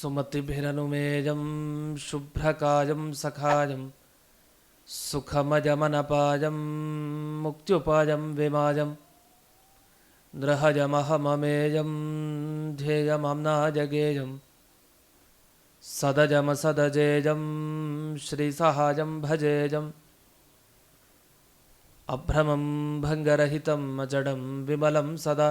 सुमतिभिरनुमेजं शुभ्रकाजं सखाजं सुखमजमनपाजं मुक्त्युपाजं विमाजं द्रहजमहममेजं ध्येयमम्नाजगेजं सदजमसदजेजं श्रीसहाजं भजेजम् अभ्रमं भङ्गरहितम् अजडं विमलं सदा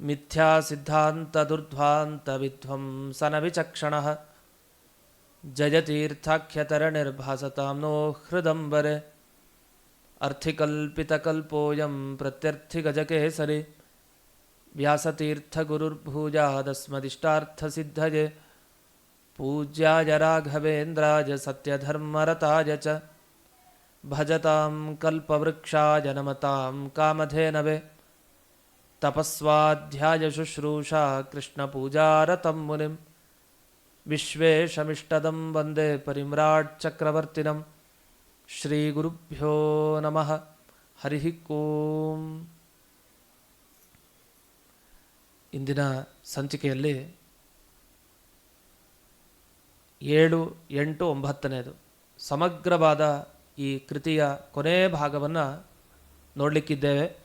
ಮಿಥ್ಯಾ ಸಿದ್ಧಾಂತ ದುರ್ಧ್ವಾಂತ ವಿಧ್ವಂಸನವಿಚಕ್ಷಣ ಜಯತೀರ್ಥಾಖ್ಯತರ ನಿರ್ಭಾಸತಾಂನೋ ಹೃದಂಬರೆ ಅರ್ಥಿಕಲ್ಪಿತಕಲ್ಪೋಯಂ ಪ್ರತ್ಯರ್ಥಿಗಜಕೇಸರಿ ವ್ಯಾಸತೀರ್ಥಗುರುರ್ಭೂಜಾದಸ್ಮದಿಷ್ಟಾರ್ಥಸಿದ್ಧಯೇ ಪೂಜ್ಯಾಯ ರಾಘವೇಂದ್ರಾಯ ಸತ್ಯಧರ್ಮರತಾಯ ಚ ಭಜತಾಂ ಕಲ್ಪವೃಕ್ಷಾಯ ನಮತಾಂ ಕಾಮಧೇನವೇ तपस्वाध्यायशुश्रूषा कृष्णपूजारतं मुनिं विश्वेशमिष्टदं वन्दे परिम्राट्चक्रवर्तिनं श्रीगुरुभ्यो नमः ಹರಿ ಓಂ ಇಂದಿನ ಸಂಚಿಕೆಯಲ್ಲಿ ಏಳು ಎಂಟು ಒಂಬತ್ತನೇದು ಸಮಗ್ರವಾದ ಈ ಕೃತಿಯ ಕೊನೆ ಭಾಗವನ್ನು ನೋಡಲಿಕ್ಕಿದ್ದೇವೆ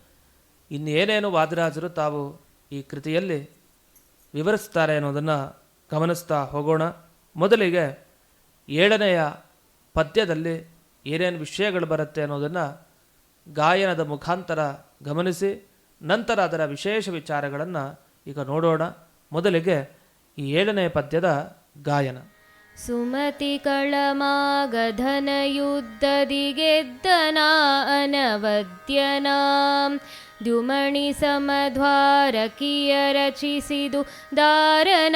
ಇನ್ನೇನೇನು ವಾದಿರಾಜರು ತಾವು ಈ ಕೃತಿಯಲ್ಲಿ ವಿವರಿಸ್ತಾರೆ ಅನ್ನೋದನ್ನು ಗಮನಿಸ್ತಾ ಹೋಗೋಣ. ಮೊದಲಿಗೆ ಏಳನೆಯ ಪದ್ಯದಲ್ಲಿ ಏನೇನು ವಿಷಯಗಳು ಬರುತ್ತೆ ಅನ್ನೋದನ್ನು ಗಾಯನದ ಮುಖಾಂತರ ಗಮನಿಸಿ, ನಂತರ ಅದರ ವಿಶೇಷ ವಿಚಾರಗಳನ್ನು ಈಗ ನೋಡೋಣ. ಮೊದಲಿಗೆ ಈ ಏಳನೆಯ ಪದ್ಯದ ಗಾಯನ. ಸುಮತಿಕಳಮಾಗಧನಯುದ್ಧದಿಗೆದ್ದನಾ ಅನವದ್ಯನಾಂ ದ್ಯುಮಣಿ ಸಮಧ್ವಾರಕಿಯ ರಚಿಸಿದು ದಾರನಾಗಂಭೀರನಾ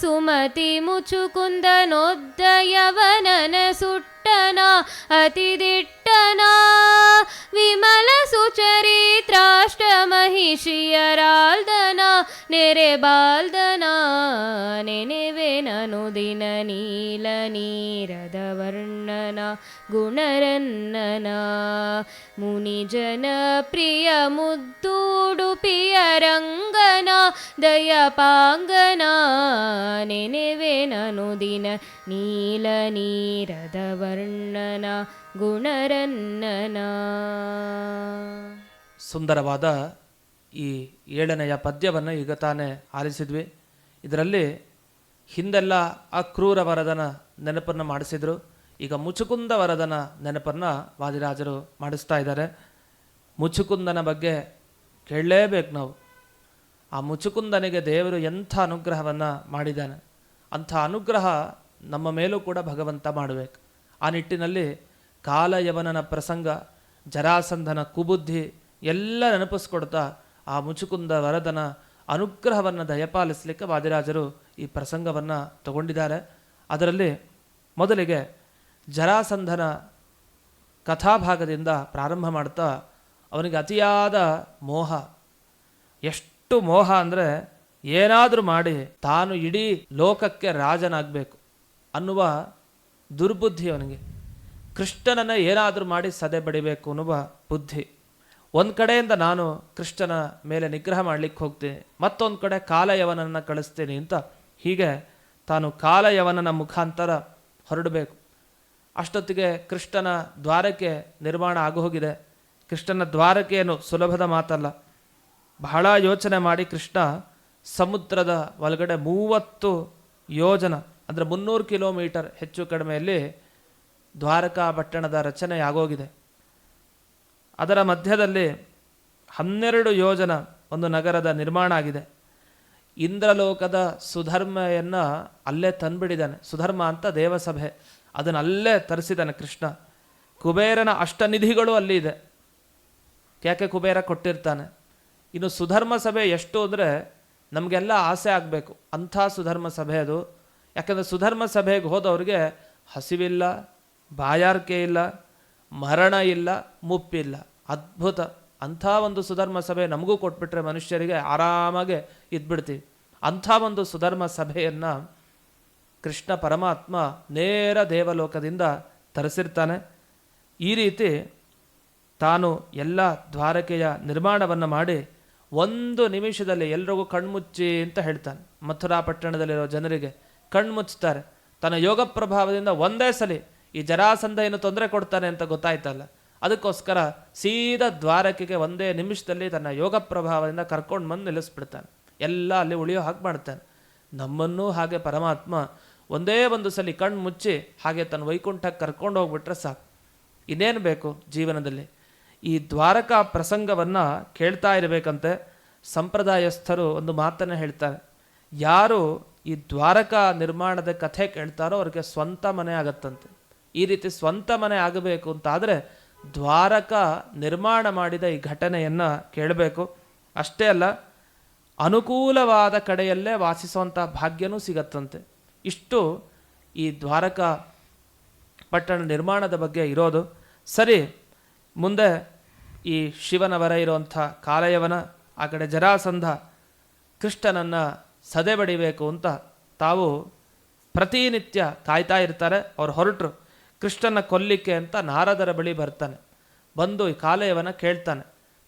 ಸುಮತಿ ಮುಚುಕುಂದನೊದ್ದಯವನನ ಸುಟ್ಟನ ಅತಿದಿಟ್ಟನ ವಿಮಲ ಸುಚರಿತ್ರಾಷ್ಟ ಮಹಿಷಿಯರಾಲ್ದನ ನೆರೆ ಬಾಲ್ದನ. ನೆನೆವೆನನು ದಿನ ನೀಲ ನೀರದ ವರ್ಣನ, ಗುಣರನ್ನನ. ಮುನಿಜನ ಪ್ರಿಯ ಮುದ್ದೂಡುಪಿಯ ರಂಗನ, ದಯಪಾಂಗನ. ನೆನೆವೆನನು ದಿನ ನೀಲ ನೀರದ ವರ್ಣನ ಗುಣರನ್ನನ. ಸುಂದರವಾದ ಈ ಏಳನೆಯ ಪದ್ಯವನ್ನು ಈಗ ತಾನೇ ಆಲಿಸಿದ್ವಿ. ಇದರಲ್ಲಿ ಹಿಂದೆಲ್ಲ ಅಕ್ರೂರ ವರದನ ನೆನಪನ್ನು ಮಾಡಿಸಿದರು. ಈಗ ಮುಚುಕುಂದ ವರದನ ನೆನಪನ್ನು ವಾದಿರಾಜರು ಮಾಡಿಸ್ತಾ ಇದ್ದಾರೆ. ಮುಚುಕುಂದನ ಬಗ್ಗೆ ಕೇಳಲೇಬೇಕು ನಾವು. ಆ ಮುಚುಕುಂದನಿಗೆ ದೇವರು ಎಂಥ ಅನುಗ್ರಹವನ್ನು ಮಾಡಿದ್ದಾನೆ. ಅಂಥ ಅನುಗ್ರಹ ನಮ್ಮ ಮೇಲೂ ಕೂಡ ಭಗವಂತ ಮಾಡಬೇಕು ಆ ನಿಟ್ಟಿನಲ್ಲಿ ಕಾಲಯವನನ ಪ್ರಸಂಗ, ಜರಾಸಂಧನ ಕುಬುದ್ಧಿ ಎಲ್ಲ ನೆನಪಿಸ್ಕೊಡ್ತಾ ಆ ಮುಚುಕುಂದ ವರದನ ಅನುಗ್ರಹವನ್ನು ದಯಪಾಲಿಸಲಿಕ್ಕೆ ವಾದಿರಾಜರು ಈ ಪ್ರಸಂಗವನ್ನು ತಗೊಂಡಿದ್ದಾರೆ. ಅದರಲ್ಲಿ ಮೊದಲಿಗೆ ಜರಾಸಂಧನ ಕಥಾಭಾಗದಿಂದ ಪ್ರಾರಂಭ ಮಾಡ್ತಾ ಅವನಿಗೆ ಅತಿಯಾದ ಮೋಹ. ಎಷ್ಟು ಮೋಹ ಅಂದರೆ ಏನಾದರೂ ಮಾಡಿ ತಾನು ಇಡೀ ಲೋಕಕ್ಕೆ ರಾಜನಾಗಬೇಕು ಅನ್ನುವ ದುರ್ಬುದ್ಧಿ ಅವನಿಗೆ. ಕೃಷ್ಣನನ್ನು ಏನಾದರೂ ಮಾಡಿ ಸದೆ ಬಡಿಬೇಕು ಅನ್ನುವ ಬುದ್ಧಿ. ಒಂದು ಕಡೆಯಿಂದ ನಾನು ಕೃಷ್ಣನ ಮೇಲೆ ನಿಗ್ರಹ ಮಾಡಲಿಕ್ಕೆ ಹೋಗ್ತೀನಿ, ಮತ್ತೊಂದು ಕಡೆ ಕಾಲಯವನನ್ನು ಕಳಿಸ್ತೀನಿ ಅಂತ ಹೀಗೆ ತಾನು ಕಾಲಯವನನ ಮುಖಾಂತರ ಹೊರಡಬೇಕು. ಅಷ್ಟೊತ್ತಿಗೆ ಕೃಷ್ಣನ ದ್ವಾರಕ್ಕೆ ನಿರ್ಮಾಣ ಆಗೋಗಿದೆ. ಕೃಷ್ಣನ ದ್ವಾರಕ್ಕೆ ಏನು ಸುಲಭದ ಮಾತಲ್ಲ. ಬಹಳ ಯೋಚನೆ ಮಾಡಿ ಕೃಷ್ಣ ಸಮುದ್ರದ ಒಳಗಡೆ ಮೂವತ್ತು ಯೋಜನ ಅಂದರೆ ಮುನ್ನೂರು ಕಿಲೋಮೀಟರ್ ಹೆಚ್ಚು ಕಡಿಮೆಯಲ್ಲಿ ದ್ವಾರಕಾ ಪಟ್ಟಣದ ರಚನೆ ಆಗೋಗಿದೆ ಅದರ ಮಧ್ಯದಲ್ಲಿ ಹನ್ನೆರಡು ಯೋಜನ ಒಂದು ನಗರದ ನಿರ್ಮಾಣ ಆಗಿದೆ. ಇಂದ್ರಲೋಕದ ಸುಧರ್ಮೆಯನ್ನು ಅಲ್ಲೇ ತಂದುಬಿಡಿದ್ದಾನೆ ಸುಧರ್ಮ ಅಂತ ದೇವಸಭೆ. ಅದನ್ನು ಅಲ್ಲೇ ತರಿಸಿದ್ದಾನೆ ಕೃಷ್ಣ. ಕುಬೇರನ ಅಷ್ಟನಿಧಿಗಳು ಅಲ್ಲಿ ಇದೆ. ಯಾಕೆ ಕುಬೇರ ಕೊಟ್ಟಿರ್ತಾನೆ? ಇನ್ನು ಸುಧರ್ಮ ಸಭೆ ಎಷ್ಟು ಅಂದರೆ ನಮಗೆಲ್ಲ ಆಸೆ ಆಗಬೇಕು. ಅಂಥ ಸುಧರ್ಮ ಸಭೆ ಅದು. ಯಾಕಂದರೆ ಸುಧರ್ಮ ಸಭೆಗೆ ಹೋದವ್ರಿಗೆ ಹಸಿವಿಲ್ಲ, ಬಾಯಾರಿಕೆ ಇಲ್ಲ, ಮರಣ ಇಲ್ಲ, ಮುಪ್ಪಿಲ್ಲ. ಅದ್ಭುತ. ಅಂಥ ಒಂದು ಸುಧರ್ಮ ಸಭೆ ನಮಗೂ ಕೊಟ್ಬಿಟ್ರೆ ಮನುಷ್ಯರಿಗೆ ಆರಾಮಾಗೆ ಇದ್ಬಿಡ್ತೀವಿ. ಅಂಥ ಒಂದು ಸುಧರ್ಮ ಸಭೆಯನ್ನು ಕೃಷ್ಣ ಪರಮಾತ್ಮ ನೇರ ದೇವಲೋಕದಿಂದ ತರಿಸಿರ್ತಾನೆ. ಈ ರೀತಿ ತಾನು ಎಲ್ಲ ದ್ವಾರಕೆಯ ನಿರ್ಮಾಣವನ್ನು ಮಾಡಿ ಒಂದು ನಿಮಿಷದಲ್ಲಿ ಎಲ್ರಿಗೂ ಕಣ್ಮುಚ್ಚಿ ಅಂತ ಹೇಳ್ತಾನೆ ಮಥುರಾ ಪಟ್ಟಣದಲ್ಲಿರೋ ಜನರಿಗೆ. ಕಣ್ಮುಚ್ತಾರೆ ತನ್ನ ಯೋಗ ಪ್ರಭಾವದಿಂದ ಒಂದೇ ಸಲಿ ಈ ಜರಾಸಂಧ ಏನು ತೊಂದರೆ ಕೊಡ್ತಾನೆ ಅಂತ ಗೊತ್ತಾಯ್ತಲ್ಲ. ಅದಕ್ಕೋಸ್ಕರ ಸೀದಾ ದ್ವಾರಕೆಗೆ ಒಂದೇ ನಿಮಿಷದಲ್ಲಿ ತನ್ನ ಯೋಗ ಪ್ರಭಾವದಿಂದ ಕರ್ಕೊಂಡು ಬಂದು ನಿಲ್ಲಿಸ್ಬಿಡ್ತಾನೆ. ಎಲ್ಲ ಅಲ್ಲಿ ಉಳಿಯೋ ಹಾಗೆ ಮಾಡ್ತಾನೆ. ನಮ್ಮನ್ನೂ ಹಾಗೆ ಪರಮಾತ್ಮ ಒಂದೇ ಒಂದು ಸಲ ಕಣ್ಣು ಮುಚ್ಚಿ ಹಾಗೆ ತನ್ನ ವೈಕುಂಠಕ್ಕೆ ಕರ್ಕೊಂಡು ಹೋಗ್ಬಿಟ್ರೆ ಸಾಕು. ಇನ್ನೇನು ಬೇಕು ಜೀವನದಲ್ಲಿ? ಈ ದ್ವಾರಕಾ ಪ್ರಸಂಗವನ್ನು ಕೇಳ್ತಾ ಇರಬೇಕಂತೆ ಸಂಪ್ರದಾಯಸ್ಥರು ಒಂದು ಮಾತನ್ನು ಹೇಳ್ತಾರೆ. ಯಾರು ಈ ದ್ವಾರಕಾ ನಿರ್ಮಾಣದ ಕಥೆ ಕೇಳ್ತಾರೋ ಅವ್ರಿಗೆ ಸ್ವಂತ ಮನೆ ಆಗತ್ತಂತೆ. ಈ ರೀತಿ ಸ್ವಂತ ಮನೆ ಆಗಬೇಕು ಅಂತಾದರೆ ದ್ವಾರಕ ನಿರ್ಮಾಣ ಮಾಡಿದ ಈ ಘಟನೆಯನ್ನು ಕೇಳಬೇಕು. ಅಷ್ಟೇ ಅಲ್ಲ, ಅನುಕೂಲವಾದ ಕಡೆಯಲ್ಲೇ ವಾಸಿಸುವಂಥ ಭಾಗ್ಯನೂ ಸಿಗತ್ತಂತೆ. ಇಷ್ಟು ಈ ದ್ವಾರಕಾ ಪಟ್ಟಣ ನಿರ್ಮಾಣದ ಬಗ್ಗೆ ಇರೋದು. ಸರಿ, ಮುಂದೆ ಈ ಶಿವನವರ ಇರುವಂಥ ಕಾಲಯವನ, ಆ ಕಡೆ ಜರಾಸಂಧ ಕೃಷ್ಣನನ್ನು ಸದೆ ಬಡಿಬೇಕು ಅಂತ ತಾವು ಪ್ರತಿನಿತ್ಯ ಕಾಯ್ತಾ ಇರ್ತಾರೆ. ಅವ್ರು ಹೊರಟರು. ಕೃಷ್ಣನ ಕೊಲ್ಲಿಕ್ಕೆ ಅಂತ ನಾರದರ ಬಳಿ ಬರ್ತಾನೆ. ಬಂದು ಈ ಕಾಲಯವನ ಕೇಳ್ತಾನೆ.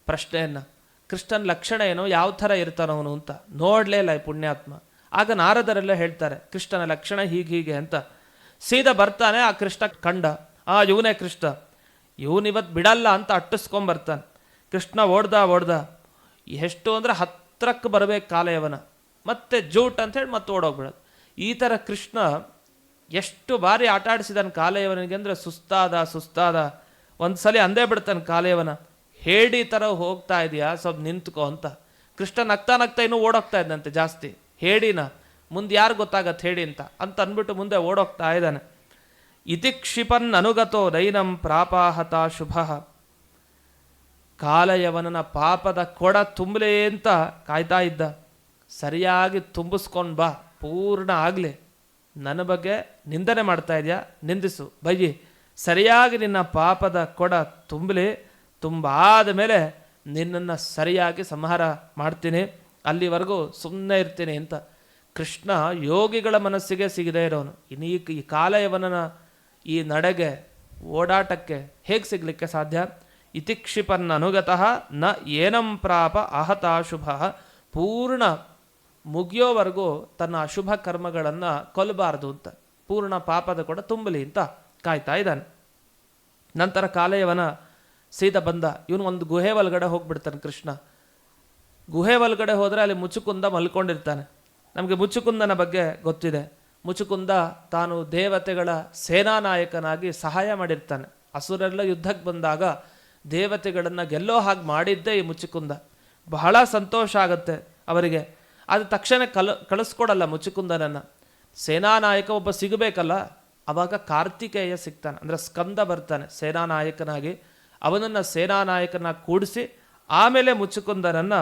ಪ್ರಶ್ನೆಯನ್ನು, ಕೃಷ್ಣನ ಲಕ್ಷಣ ಏನು? ಯಾವ ಥರ ಇರ್ತಾನವನು ಅಂತ. ನೋಡಲೇ ಇಲ್ಲ ಈ ಪುಣ್ಯಾತ್ಮ. ಆಗ ನಾರದರೆಲ್ಲ ಹೇಳ್ತಾರೆ, ಕೃಷ್ಣನ ಲಕ್ಷಣ ಹೀಗೆ ಹೀಗೆ ಅಂತ. ಸೀದಾ ಬರ್ತಾನೆ ಆ ಕೃಷ್ಣ ಕಂಡ. ಆ ಇವನೇ ಕೃಷ್ಣ ಇವನಿವತ್ತು ಬಿಡಲ್ಲ ಅಂತ ಅಟ್ಟಿಸ್ಕೊಂಬರ್ತಾನೆ ಕೃಷ್ಣ ಓಡ್ದ ಓಡ್ದ, ಎಷ್ಟು ಅಂದರೆ ಹತ್ತಿರಕ್ಕೆ ಬರಬೇಕು ಕಾಲಯವನ ಮತ್ತೆ ಜೂಟ್ ಅಂತ ಹೇಳಿ ಮತ್ತೆ ಓಡೋಗ್ಬಿಡೋದು. ಈ ಥರ ಕೃಷ್ಣ ಎಷ್ಟು ಬಾರಿ ಆಟ ಕಾಲಯವನಿಗೆ ಅಂದರೆ ಸುಸ್ತಾದ ಸುಸ್ತಾದ. ಒಂದು ಸಲ ಅಂದೇ ಬಿಡ್ತಾನೆ ಕಾಲಯವನ. ಹೇಡಿ ಥರ ಹೋಗ್ತಾ ಇದೆಯಾ? ಸ್ವಲ್ಪ ನಿಂತ್ಕೊ ಅಂತ. ಕೃಷ್ಣ ನಗ್ತಾ ನಗ್ತಾ ಇನ್ನೂ ಓಡೋಗ್ತಾ ಇದ್ದಂತೆ ಜಾಸ್ತಿ. ಹೇಡಿನ ಮುಂದೆ ಯಾರು ಗೊತ್ತಾಗತ್ತೆ ಹೇಳಿ ಅಂತ. ಅಂತ ಅಂದ್ಬಿಟ್ಟು ಮುಂದೆ ಓಡೋಗ್ತಾ ಇದ್ದಾನೆ. ಇತಿ ಕ್ಷಿಪನ್ ಅನುಗತೋ ದೈನಂ ಪ್ರಾಪಾಹತ ಶುಭ. ಕಾಲಯವನನ ಪಾಪದ ಕೊಡ ತುಂಬಲೇ ಅಂತ ಕಾಯ್ತಾ ಇದ್ದ. ಸರಿಯಾಗಿ ತುಂಬಿಸ್ಕೊಂಡು ಬಾ, ಪೂರ್ಣ ಆಗಲಿ. ನನ್ನ ಬಗ್ಗೆ ನಿಂದನೆ ಮಾಡ್ತಾ ಇದೆಯಾ? ನಿಂದಿಸು. ಬಯ್ಯಿ ಸರಿಯಾಗಿ ನಿನ್ನ ಪಾಪದ ಕೊಡ ತುಂಬಲಿ. ತುಂಬಾದ ಮೇಲೆ ನಿನ್ನನ್ನು ಸರಿಯಾಗಿ ಸಂಹಾರ ಮಾಡ್ತೀನಿ. ಅಲ್ಲಿವರೆಗೂ ಸುಮ್ಮನೆ ಇರ್ತೀನಿ ಅಂತ. ಕೃಷ್ಣ ಯೋಗಿಗಳ ಮನಸ್ಸಿಗೆ ಸಿಗದೇ ಇರೋನು. ಇನ್ನು ಈ ಕಾಲಯವನನ ಈ ನಡೆಗೆ, ಓಡಾಟಕ್ಕೆ ಹೇಗೆ ಸಿಗಲಿಕ್ಕೆ ಸಾಧ್ಯ? ಇತಿಕ್ಷಿಪನ್ ಅನುಗತಃ ನ ಏನಂ ಪ್ರಾಪ ಅಹತಾಶುಭ ಪೂರ್ಣ ಮುಗಿಯೋವರೆಗೂ ತನ್ನ ಅಶುಭ ಕರ್ಮಗಳನ್ನು ಕೊಲ್ಲಬಾರದು ಅಂತ, ಪೂರ್ಣ ಪಾಪದ ಕೂಡ ತುಂಬಲಿ ಅಂತ ಕಾಯ್ತಾ ಇದ್ದಾನೆ. ನಂತರ ಕಾಲೆಯವನ ಸೀದಾ ಬಂದ, ಇವನು ಒಂದು ಗುಹೆ ಒಳಗಡೆ ಹೋಗ್ಬಿಡ್ತಾನೆ ಕೃಷ್ಣ. ಗುಹೆ ಒಳಗಡೆ ಹೋದರೆ ಅಲ್ಲಿ ಮುಚುಕುಂದ ಮಲ್ಕೊಂಡಿರ್ತಾನೆ. ನಮಗೆ ಮುಚುಕುಂದನ ಬಗ್ಗೆ ಗೊತ್ತಿದೆ. ಮುಚುಕುಂದ ತಾನು ದೇವತೆಗಳ ಸೇನಾ ನಾಯಕನಾಗಿ ಸಹಾಯ ಮಾಡಿರ್ತಾನೆ. ಅಸುರೆಲ್ಲ ಯುದ್ಧಕ್ಕೆ ಬಂದಾಗ ದೇವತೆಗಳನ್ನು ಗೆಲ್ಲೋ ಹಾಗೆ ಮಾಡಿದ್ದೇ ಈ ಮುಚುಕುಂದ. ಬಹಳ ಸಂತೋಷ ಆಗುತ್ತೆ ಅವರಿಗೆ. ಅದು ತಕ್ಷಣ ಕಲ, ಕಳಿಸ್ಕೊಡಲ್ಲ ಮುಚುಕುಂದನನ್ನು. ಸೇನಾನಾಯಕ ಒಬ್ಬ ಸಿಗಬೇಕಲ್ಲ, ಅವಾಗ ಕಾರ್ತಿಕೇಯ ಸಿಗ್ತಾನೆ, ಅಂದರೆ ಸ್ಕಂದ ಬರ್ತಾನೆ, ಸೇನಾನಾಯಕನಾಗಿ. ಅವನನ್ನು ಸೇನಾ ನಾಯಕನಾಗಿ ಕೂಡಿಸಿ, ಆಮೇಲೆ ಮುಚುಕುಂದನನ್ನು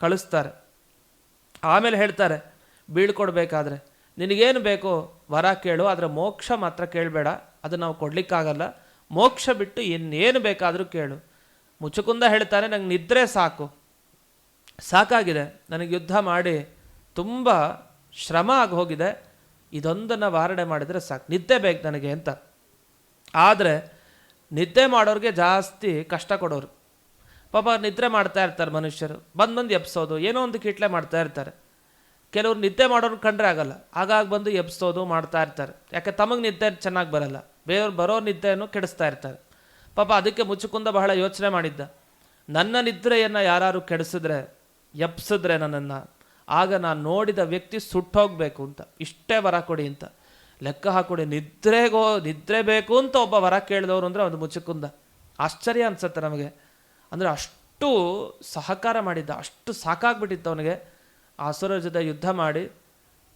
ಕಳಿಸ್ತಾರೆ. ಆಮೇಲೆ ಹೇಳ್ತಾರೆ ಬೀಳ್ಕೊಡ್ಬೇಕಾದ್ರೆ ನಿನಗೇನು ಬೇಕೋ ವರ ಕೇಳು, ಆದರೆ ಮೋಕ್ಷ ಮಾತ್ರ ಕೇಳಬೇಡ, ಅದು ನಾವು ಕೊಡಲಿಕ್ಕಾಗಲ್ಲ. ಮೋಕ್ಷ ಬಿಟ್ಟು ಇನ್ನೇನು ಬೇಕಾದರೂ ಕೇಳು. ಮುಚುಕುಂದ ಹೇಳ್ತಾನೆ, ನಂಗೆ ನಿದ್ರೆ ಸಾಕು. ಸಾಕಾಗಿದೆ. ನನಗೆ ಯುದ್ಧ ಮಾಡಿ ತುಂಬ ಶ್ರಮ ಆಗಿ ಹೋಗಿದೆ. ಇದೊಂದನ್ನು ವಾರಣೆ ಮಾಡಿದರೆ ಸಾಕು. ನಿದ್ದೆ ಬೇಕು ನನಗೆ ಅಂತ. ಆದರೆ ನಿದ್ದೆ ಮಾಡೋರಿಗೆ ಜಾಸ್ತಿ ಕಷ್ಟ ಕೊಡೋರು. ಪಾಪ ನಿದ್ರೆ ಮಾಡ್ತಾ ಇರ್ತಾರೆ ಮನುಷ್ಯರು. ಬಂದು ಬಂದು ಎಬ್ಸೋದು. ಏನೋ ಒಂದು ಕಿಟ್ಲೆ ಮಾಡ್ತಾ ಇರ್ತಾರೆ. ಕೆಲವರು ನಿದ್ದೆ ಮಾಡೋರು ಕಂಡ್ರೆ ಆಗಲ್ಲ. ಆಗಾಗ ಬಂದು ಎಬ್ಸೋದು ಮಾಡ್ತಾ ಇರ್ತಾರೆ. ಯಾಕೆ ತಮಗೆ ನಿದ್ದೆ ಚೆನ್ನಾಗಿ ಬರಲ್ಲ. ಬೇರೆಯವ್ರು ಬರೋ ನಿದ್ದೆಯನ್ನು ಕೆಡಿಸ್ತಾ ಇರ್ತಾರೆ. ಪಾಪ ಅದಕ್ಕೆ ಮುಚ್ಚುಕುಂದ ಬಹಳ ಯೋಚನೆ ಮಾಡಿದ್ದ. ನನ್ನ ನಿದ್ರೆಯನ್ನು ಯಾರು ಕೆಡಿಸಿದ್ರೆ ಎಬ್ಸಿದ್ರೆ ನನ್ನನ್ನು. ಆಗ ನಾನು ನೋಡಿದ ವ್ಯಕ್ತಿ ಸುಟ್ಟೋಗ್ಬೇಕು ಅಂತ. ಇಷ್ಟೇ ವರ ಕೊಡಿ ಅಂತ. ಲೆಕ್ಕ ಹಾಕೊಡಿ ನಿದ್ರೆಗೋ ನಿದ್ರೆ ಬೇಕು ಅಂತ ಒಬ್ಬ ವರ ಕೇಳಿದವರು ಅಂದರೆ ಒಂದು ಮುಚ್ಚುಕುಂದ ಆಶ್ಚರ್ಯ ಅನಿಸುತ್ತೆ ನಮಗೆ. ಅಂದರೆ ಅಷ್ಟು ಸಹಕಾರ ಮಾಡಿದ್ದ, ಅಷ್ಟು ಸಾಕಾಗ್ಬಿಟ್ಟಿತ್ತು ಅವನಿಗೆ. ಆ ಜೊತೆ ಯುದ್ಧ ಮಾಡಿ,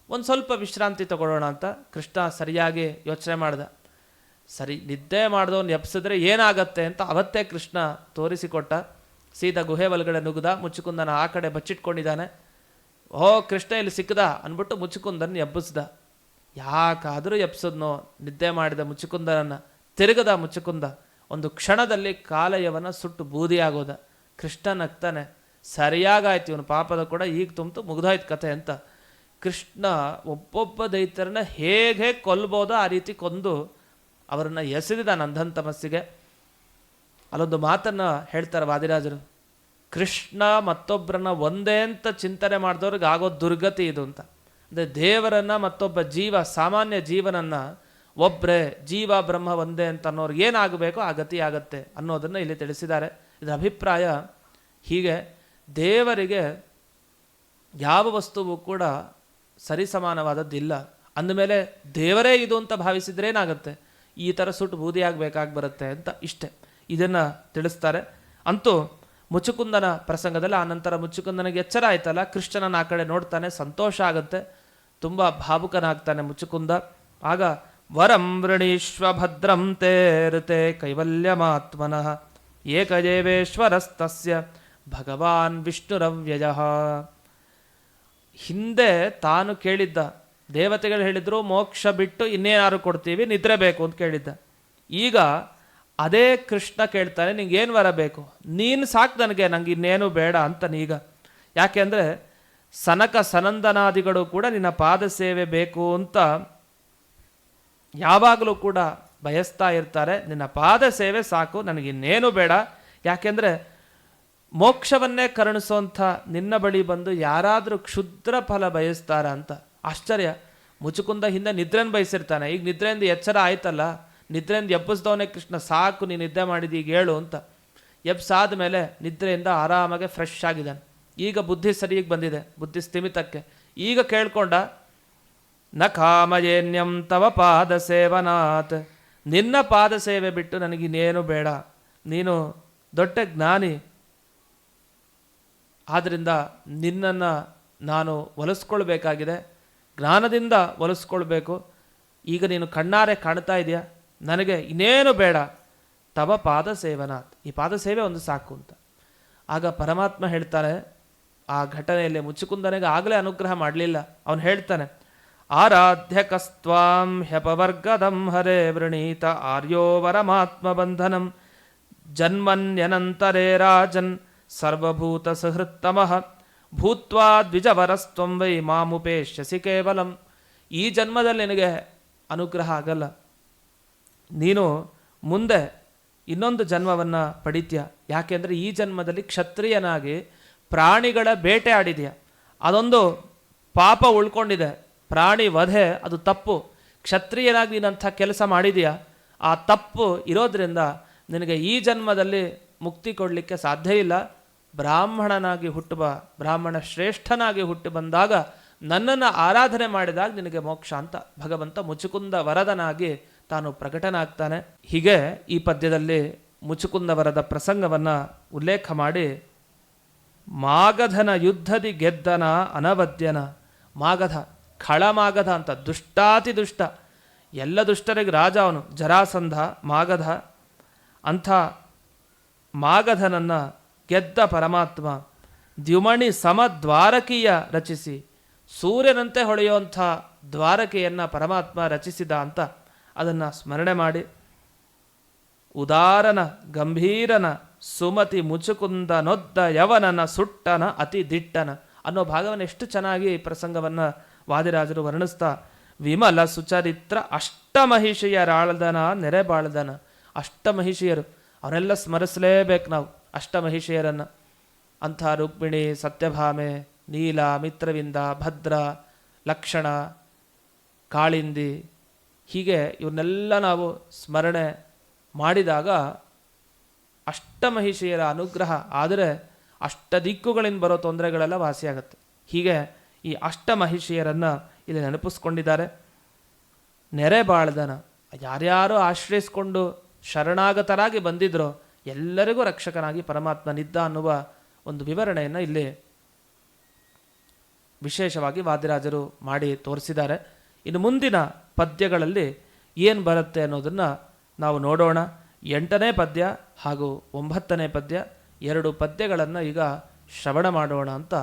ಒಂದು ಸ್ವಲ್ಪ ವಿಶ್ರಾಂತಿ ತಗೊಳ್ಳೋಣ ಅಂತ ಕೃಷ್ಣ ಸರಿಯಾಗಿ ಯೋಚನೆ ಮಾಡ್ದ. ಸರಿ, ನಿದ್ದೆ ಮಾಡಿದವನು ಎಪ್ಸಿದ್ರೆ ಏನಾಗತ್ತೆ ಅಂತ ಅವತ್ತೇ ಕೃಷ್ಣ ತೋರಿಸಿಕೊಟ್ಟ. ಸೀದಾ ಗುಹೆ ಒಳಗಡೆ ನುಗ್ದ, ಮುಚ್ಚುಕುಂದನ ಆ ಕಡೆ ಬಚ್ಚಿಟ್ಕೊಂಡಿದ್ದಾನೆ. ಓ ಕೃಷ್ಣ, ಇಲ್ಲಿ ಸಿಕ್ಕದ? ಅಂದ್ಬಿಟ್ಟು ಮುಚ್ಚುಕುಂದನ್ ಎಬ್ಬಿಸ್ದ. ಯಾಕಾದರೂ ಎಬ್ಸದ್ನೋ? ನಿದ್ದೆ ಮಾಡಿದ ಮುಚ್ಚುಕುಂದನನ್ನು. ತಿರುಗದ ಮುಚ್ಚುಕುಂದ. ಒಂದು ಕ್ಷಣದಲ್ಲಿ ಕಾಲಯವನ ಸುಟ್ಟು ಬೂದಿಯಾಗೋದ. ಕೃಷ್ಣ ನಗ್ತಾನೆ. ಸರಿಯಾಗಾಯ್ತು, ಇವನು ಪಾಪದ ಕೂಡ, ಈಗ ತುಂಬಿತು, ಮುಗ್ದಾಯ್ತು ಕತೆ ಅಂತ. ಕೃಷ್ಣ ಒಬ್ಬೊಬ್ಬ ದೈತ್ಯರನ್ನ ಹೇಗೆ ಕೊಲ್ಬೋದೋ ಆ ರೀತಿ ಕೊಂದು ಅವರನ್ನು ಎಸೆದಿದ ನಂದನ್ ತಮಸ್ಸಿಗೆ ಅಲ್ಲೊಂದು ಮಾತನ್ನು ಹೇಳ್ತಾರೆ ವಾದಿರಾಜರು. ಕೃಷ್ಣ ಮತ್ತೊಬ್ಬರನ್ನ ಒಂದೇ ಅಂತ ಚಿಂತನೆ ಮಾಡಿದವ್ರಿಗೆ ಆಗೋ ದುರ್ಗತಿ ಇದು ಅಂತ. ಅಂದರೆ ದೇವರನ್ನು ಮತ್ತೊಬ್ಬ ಜೀವ, ಸಾಮಾನ್ಯ ಜೀವನನ್ನು ಒಬ್ಬರೇ ಜೀವ, ಬ್ರಹ್ಮ ಒಂದೇ ಅಂತ ಅನ್ನೋರಿಗೆ ಏನಾಗಬೇಕೋ ಆ ಗತಿ ಆಗತ್ತೆ ಅನ್ನೋದನ್ನು ಇಲ್ಲಿ ತಿಳಿಸಿದ್ದಾರೆ. ಇದರ ಅಭಿಪ್ರಾಯ ಹೀಗೆ ದೇವರಿಗೆ ಯಾವ ವಸ್ತುವು ಕೂಡ ಸರಿಸಮಾನವಾದದ್ದಿಲ್ಲ ಅಂದಮೇಲೆ ದೇವರೇ ಇದು ಅಂತ ಭಾವಿಸಿದ್ರೆ ಏನಾಗುತ್ತೆ? ಈ ಥರ ಸುಟ್ಟು ಬೂದಿಯಾಗಬೇಕಾಗಿ ಬರುತ್ತೆ ಅಂತ ಇಷ್ಟೆ. ಇದನ್ನು ತಿಳಿಸ್ತಾರೆ. ಅಂತೂ ಮುಚುಕುಂದನ ಪ್ರಸಂಗದಲ್ಲಿ ಆ ನಂತರ ಮುಚುಕುಂದನಿಗೆ ಎಚ್ಚರ ಆಯ್ತಲ್ಲ ಕೃಷ್ಣನ ಆ ಕಡೆ ನೋಡ್ತಾನೆ, ಸಂತೋಷ ಆಗುತ್ತೆ, ತುಂಬ ಭಾವುಕನಾಗ್ತಾನೆ ಮುಚುಕುಂದ. ಆಗ ವರಂ ವೃಣೀಶ್ವ ಭದ್ರಂ ತೇರುತೆ ಕೈವಲ್ಯಮಾತ್ಮನಃ ಏಕಜೇವೇಶ್ವರಸ್ತಸ್ಯ ಭಗವಾನ್ ವಿಷ್ಣುರವ್ಯಯ. ಹಿಂದೆ ತಾನು ಕೇಳಿದ್ದ, ದೇವತೆಗಳು ಹೇಳಿದ್ರು ಮೋಕ್ಷ ಬಿಟ್ಟು ಇನ್ನೇನಾದ್ರು ಕೊಡ್ತೀವಿ, ನಿದ್ರೆ ಬೇಕು ಅಂತ ಕೇಳಿದ್ದ. ಈಗ ಅದೇ ಕೃಷ್ಣ ಕೇಳ್ತಾನೆ, ನಿಂಗೆ ಏನು ವರ ಬೇಕು? ನೀನು ಸಾಕು ನನಗೆ, ನಂಗೆ ಇನ್ನೇನು ಬೇಡ ಅಂತನೀಗ ಯಾಕೆ ಅಂದರೆ, ಸನಕ ಸನಂದನಾದಿಗಳು ಕೂಡ ನಿನ್ನ ಪಾದ ಸೇವೆ ಬೇಕು ಅಂತ ಯಾವಾಗಲೂ ಕೂಡ ಬಯಸ್ತಾ ಇರ್ತಾರೆ. ನಿನ್ನ ಪಾದ ಸೇವೆ ಸಾಕು ನನಗಿನ್ನೇನು ಬೇಡ. ಯಾಕೆಂದರೆ ಮೋಕ್ಷವನ್ನೇ ಕರುಣಿಸೋಂಥ ನಿನ್ನ ಬಳಿ ಬಂದು ಯಾರಾದರೂ ಕ್ಷುದ್ರ ಫಲ ಬಯಸ್ತಾರ ಅಂತ. ಆಶ್ಚರ್ಯ. ಮುಚುಕುಂದ ಹಿಂದೆ ನಿದ್ರೆನ ಬಯಸಿರ್ತಾನೆ. ಈಗ ನಿದ್ರೆಯಿಂದ ಎಚ್ಚರ ಆಯ್ತಲ್ಲ? ನಿದ್ರೆಯಿಂದ ಎಬ್ಬಿಸ್ದವನೇ ಕೃಷ್ಣ, ಸಾಕು ನೀನು ನಿದ್ದೆ ಮಾಡಿದೀಗ ಹೇಳು ಅಂತ. ಎಬ್ಸಾದ ಮೇಲೆ ನಿದ್ರೆಯಿಂದ ಆರಾಮಾಗೆ ಫ್ರೆಶ್ ಆಗಿದ್ದಾನೆ. ಈಗ ಬುದ್ಧಿ ಸರಿಯಾಗಿ ಬಂದಿದೆ, ಬುದ್ಧಿ ಸ್ಥಿಮಿತಕ್ಕೆ. ಈಗ ಕೇಳ್ಕೊಂಡ, ನ ಕಾಮಯೇನ್ಯಂ ತವ ಪಾದ ಸೇವನಾಥ್ ನಿನ್ನ ಪಾದ ಸೇವೆ ಬಿಟ್ಟು ನನಗಿನ್ನೇನು ಬೇಡ. ನೀನು ದೊಡ್ಡ ಜ್ಞಾನಿ. ಆದ್ದರಿಂದ ನಿನ್ನನ್ನು ನಾನು ಒಲಿಸ್ಕೊಳ್ಬೇಕಾಗಿದೆ. ಜ್ಞಾನದಿಂದ ಒಲಿಸ್ಕೊಳ್ಬೇಕು. ಈಗ ನೀನು ಕಣ್ಣಾರೆ ಕಾಣ್ತಾ ಇದೆಯಾ? ನನಗೆ ಇನ್ನೇನು ಬೇಡ. ತವ ಪಾದ ಸೇವನಾತ್ ಈ ಪಾದ ಸೇವೆ ಒಂದು ಸಾಕು ಅಂತ. ಆಗ ಪರಮಾತ್ಮ ಹೇಳ್ತಾನೆ, ಆ ಘಟನೆಯಲ್ಲಿ ಮುಚ್ಚುಕುಂದನಿಗೆ ಆಗಲೇ ಅನುಗ್ರಹ ಮಾಡಲಿಲ್ಲ. ಅವನು ಹೇಳ್ತಾನೆ, ಆರಾಧ್ಯ ಕಸ್ತ್ವಾಂ ಹ್ಯಪವರ್ಗದಂ ಹರೇ ವೃಣೀತ ಆರ್ಯೋ ವರಮಾತ್ಮ ಬಂಧನಂ. ಜನ್ಮನ್ಯನಂತರೇ ರಾಜನ್ ಸರ್ವಭೂತ ಸಹೃತ್ತಮಃ. ಭೂತ್ವಾ ದ್ವಿಜವರಸ್ತ್ವಂ ವೈ ಮಾಮುಪೇಶ್ಯಸಿ ಕೇವಲಂ. ಈ ಜನ್ಮದಲ್ಲಿ ನಿನಗೆ ಅನುಗ್ರಹ ಆಗಲ್ಲ. ನೀನು ಮುಂದೆ ಇನ್ನೊಂದು ಜನ್ಮವನ್ನು ಪಡಿತೀಯ? ಯಾಕೆಂದರೆ ಈ ಜನ್ಮದಲ್ಲಿ ಕ್ಷತ್ರಿಯನಾಗಿ ಪ್ರಾಣಿಗಳ ಬೇಟೆ ಆಡಿದೆಯಾ? ಅದೊಂದು ಪಾಪ ಉಳ್ಕೊಂಡಿದೆ. ಪ್ರಾಣಿ ವಧೆ, ಅದು ತಪ್ಪು. ಕ್ಷತ್ರಿಯನಾಗಿ ನೀನಂಥ ಕೆಲಸ ಮಾಡಿದೆಯಾ? ಆ ತಪ್ಪು ಇರೋದ್ರಿಂದ ನಿನಗೆ ಈ ಜನ್ಮದಲ್ಲಿ ಮುಕ್ತಿ ಕೊಡಲಿಕ್ಕೆ ಸಾಧ್ಯ ಇಲ್ಲ. ಬ್ರಾಹ್ಮಣನಾಗಿ ಹುಟ್ಟುವ ಬ್ರಾಹ್ಮಣ ಶ್ರೇಷ್ಠನಾಗಿ ಹುಟ್ಟಿ ಬಂದಾಗ ನನ್ನನ್ನು ಆರಾಧನೆ ಮಾಡಿದಾಗ ನಿನಗೆ ಮೋಕ್ಷ ಅಂತ ಭಗವಂತ ಮುಚುಕುಂದ ವರದನಾಗಿ ತಾನು ಪ್ರಕಟನಾಗ್ತಾನೆ. ಹೀಗೆ ಈ ಪದ್ಯದಲ್ಲಿ ಮುಚುಕುಂದವರದ ಪ್ರಸಂಗವನ್ನು ಉಲ್ಲೇಖ ಮಾಡಿ, ಮಾಗಧನ ಯುದ್ಧದಿ ಗೆದ್ದನ ಅನವದ್ಯನ ಮಾಗಧ, ಖಳಮಾಗಧ ಅಂತ ದುಷ್ಟಾತಿ ದುಷ್ಟ, ಎಲ್ಲ ದುಷ್ಟರಿಗೆ ರಾಜ ಅವನು, ಜರಾಸಂಧ, ಮಾಗಧ, ಅಂಥ ಮಾಗಧನನ್ನು ಗೆದ್ದ ಪರಮಾತ್ಮ, ದ್ಯುಮಣಿ ಸಮ ದ್ವಾರಕೀಯ ರಚಿಸಿ, ಸೂರ್ಯನಂತೆ ಹೊಳೆಯುವಂಥ ದ್ವಾರಕೆಯನ್ನು ಪರಮಾತ್ಮ ರಚಿಸಿದ ಅಂತ ಅದನ್ನು ಸ್ಮರಣೆ ಮಾಡಿ. ಉದಾರನ, ಗಂಭೀರನ, ಸುಮತಿ ಮುಚುಕುಂದ ನೊದ್ದ ಯವನನ, ಸುಟ್ಟನ, ಅತಿ ದಿಟ್ಟನ ಅನ್ನೋ ಭಾಗವನ್ನು ಎಷ್ಟು ಚೆನ್ನಾಗಿ ಈ ಪ್ರಸಂಗವನ್ನು ವಾದಿರಾಜರು ವರ್ಣಿಸ್ತಾ, ವಿಮಲ ಸುಚರಿತ್ರ ಅಷ್ಟಮಹಿಷಿಯರಾಳ್ದನ ನೆರೆಬಾಳ್ದನ, ಅಷ್ಟಮಹಿಷಿಯರು, ಅವರೆಲ್ಲ ಸ್ಮರಿಸಲೇಬೇಕು ನಾವು ಅಷ್ಟಮಹಿಷಿಯರನ್ನು. ಅಂಥ ರುಕ್ಮಿಣಿ, ಸತ್ಯಭಾಮೆ, ನೀಲ, ಮಿತ್ರವಿಂದ, ಭದ್ರ, ಲಕ್ಷಣ, ಕಾಳಿಂದಿ ಹೀಗೆ ಇವನ್ನೆಲ್ಲ ನಾವು ಸ್ಮರಣೆ ಮಾಡಿದಾಗ ಅಷ್ಟಮಹಿಷಿಯರ ಅನುಗ್ರಹ ಆದರೆ ಅಷ್ಟ ದಿಕ್ಕುಗಳಿಂದ ಬರೋ ತೊಂದರೆಗಳೆಲ್ಲ ವಾಸಿಯಾಗುತ್ತೆ. ಹೀಗೆ ಈ ಅಷ್ಟಮಹಿಷಿಯರನ್ನು ಇಲ್ಲಿ ನೆನಪಿಸ್ಕೊಂಡಿದ್ದಾರೆ. ನೆರೆ ಬಾಳ್ದನ, ಯಾರ್ಯಾರು ಆಶ್ರಯಿಸ್ಕೊಂಡು ಶರಣಾಗತರಾಗಿ ಬಂದಿದ್ರೋ ಎಲ್ಲರಿಗೂ ರಕ್ಷಕನಾಗಿ ಪರಮಾತ್ಮನಿದ್ದ ಅನ್ನುವ ಒಂದು ವಿವರಣೆಯನ್ನು ಇಲ್ಲಿ ವಿಶೇಷವಾಗಿ ವಾದಿರಾಜರು ಮಾಡಿ ತೋರಿಸಿದ್ದಾರೆ. ಇನ್ನು ಮುಂದಿನ ಪದ್ಯಗಳಲ್ಲಿ ಏನು ಬರುತ್ತೆ ಅನ್ನೋದನ್ನು ನಾವು ನೋಡೋಣ. ಎಂಟನೇ ಪದ್ಯ ಹಾಗೂ ಒಂಬತ್ತನೇ ಪದ್ಯ ಎರಡು ಪದ್ಯಗಳನ್ನು ಈಗ ಶ್ರವಣ ಮಾಡೋಣ ಅಂತ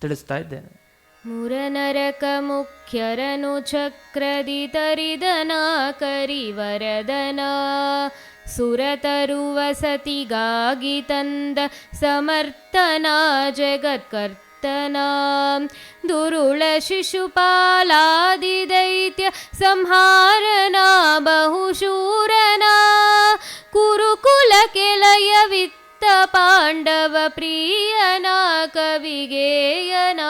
ತಿಳಿಸ್ತಾ ಇದ್ದೇನೆ. ಮುರನರಕ ಮುಖ್ಯರನು ಚಕ್ರದಿ ತರಿದನ ಕರಿವರದನ ಸುರತರು ಸತಿಗಾಗಿ ತಂದ ಸಮರ್ಥನ ಜಗತ್ಕರ್ತನ ना दुरुळ शिशुपालादि बहुशूरना। कुरुकुलकिलय ಪಾಂಡವ ಪ್ರಿಯನ ಕವಿಗೇಯನ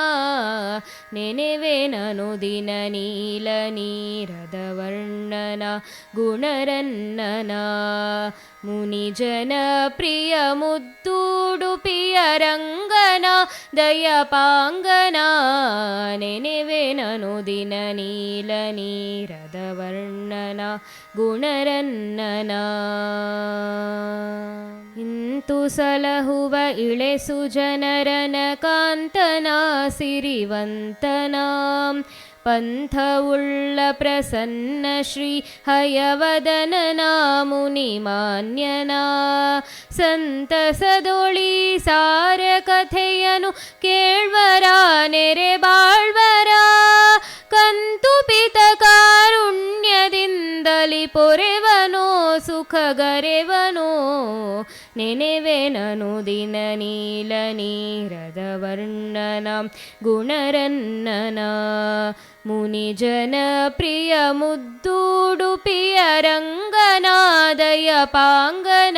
ನೆನೆವೆನನು ದಿನ ನೀಲ ನೀರದ ವರ್ಣನ, ಗುಣರನ್ನನ. ಮುನಿಜನ ಪ್ರಿಯ ಮುದ್ದೂಡುಪಿಯ ರಂಗನ ದಯಪಾಂಗನ ನೆನೆವೆನನು ದಿನ ನೀಲ ನೀರದ ವರ್ಣನ, ಗುಣರನ್ನನ. ಇಂತು ಸಲಹುವ ಇಳೆಸು ಜನರನ ಕಾಂತನ ಸಿರಿವಂತನ ಪಂಥವುಳ್ಳ ಪ್ರಸನ್ನ ಶ್ರೀ ಹಯವದನನ ಮುನಿಮಾನ್ಯನ ಸಂತಸದೊಳಿ ಸಾರ ಕಥೆಯನು ಕೇಳ್ವರ ನೆರೆ ಬಾಳ್ವರ ಕಂತುಪಿತ ಕಾರುಣ್ಯದಿಂದಲಿ ಪೊರೆವನೋ ಸುಖಗರೆವನೋ ನೆನೆವೆನನು ದಿನ ನೀಲ ನೀರದ ವರ್ಣನ ಗುಣರನ್ನನ ಮುನಿಜನ ಪ್ರಿಯ ಮುದ್ದೂಡುಪಿಯ ರಂಗನಾದಯ ಪಾಂಗನ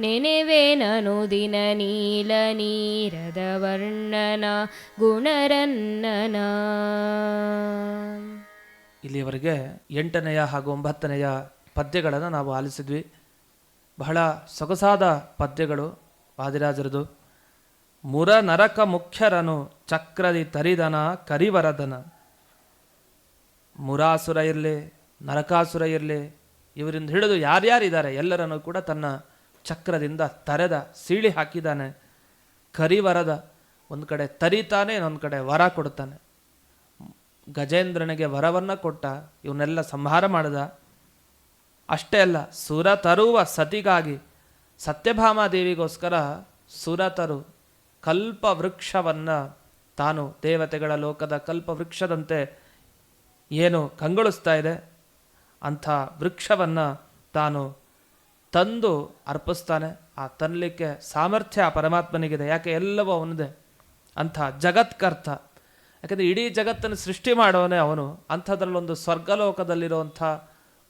ನೆನೆವೆನನು ದಿನ ನೀಲ ನೀರದ ವರ್ಣನ ಗುಣರನ್ನನ. ಇಲ್ಲಿಯವರೆಗೆ ಎಂಟನೆಯ ಹಾಗೂ ಒಂಬತ್ತನೆಯ ಪದ್ಯಗಳನ್ನು ನಾವು ಆಲಿಸಿದ್ವಿ. ಬಹಳ ಸೊಗಸಾದ ಪದ್ಯಗಳು ವಾದಿರಾಜರದು. ಮುರ ನರಕ ಮುಖ್ಯರನು ಚಕ್ರದಿ ತರಿದನ ಕರಿವರದನ. ಮುರಾಸುರ ಇರಲಿ, ನರಕಾಸುರ ಇರಲಿ, ಇವರಿಂದ ಹಿಡಿದು ಯಾರ್ಯಾರಿದ್ದಾರೆ ಎಲ್ಲರನ್ನು ಕೂಡ ತನ್ನ ಚಕ್ರದಿಂದ ತರೆದ ಸೀಳಿ ಹಾಕಿದ್ದಾನೆ. ಕರಿವರದ ಒಂದು ಕಡೆ ತರಿತಾನೆ, ಇನ್ನೊಂದು ಕಡೆ ವರ ಕೊಡ್ತಾನೆ ಗಜೇಂದ್ರನಿಗೆ ವರವನ್ನು ಕೊಟ್ಟ, ಇವನ್ನೆಲ್ಲ ಸಂಹಾರ ಮಾಡಿದ. ಅಷ್ಟೇ ಅಲ್ಲ, ಸುರ ತರುವ ಸತಿಗಾಗಿ ಸತ್ಯಭಾಮಾದೇವಿಗೋಸ್ಕರ ಸುರತರು ಕಲ್ಪ ವೃಕ್ಷವನ್ನು ತಾನು ದೇವತೆಗಳ ಲೋಕದ ಕಲ್ಪ ವೃಕ್ಷದಂತೆ ಏನು ಕಂಗೊಳಿಸ್ತಾ ಇದೆ. ಅಂಥ ವೃಕ್ಷವನ್ನು ತಾನು ತಂದು ಅರ್ಪಿಸ್ತಾನೆ. ಆ ತನ್ನಲಿಕ್ಕೆ ಸಾಮರ್ಥ್ಯ ಆ ಪರಮಾತ್ಮನಿಗಿದೆ. ಯಾಕೆ ಎಲ್ಲವೂ ಅವನದೇ. ಅಂಥ ಜಗತ್ಕರ್ತ. ಯಾಕಂದರೆ ಇಡೀ ಜಗತ್ತನ್ನು ಸೃಷ್ಟಿ ಮಾಡೋನೇ ಅವನು. ಅಂಥದ್ರಲ್ಲೊಂದು ಸ್ವರ್ಗಲೋಕದಲ್ಲಿರುವಂಥ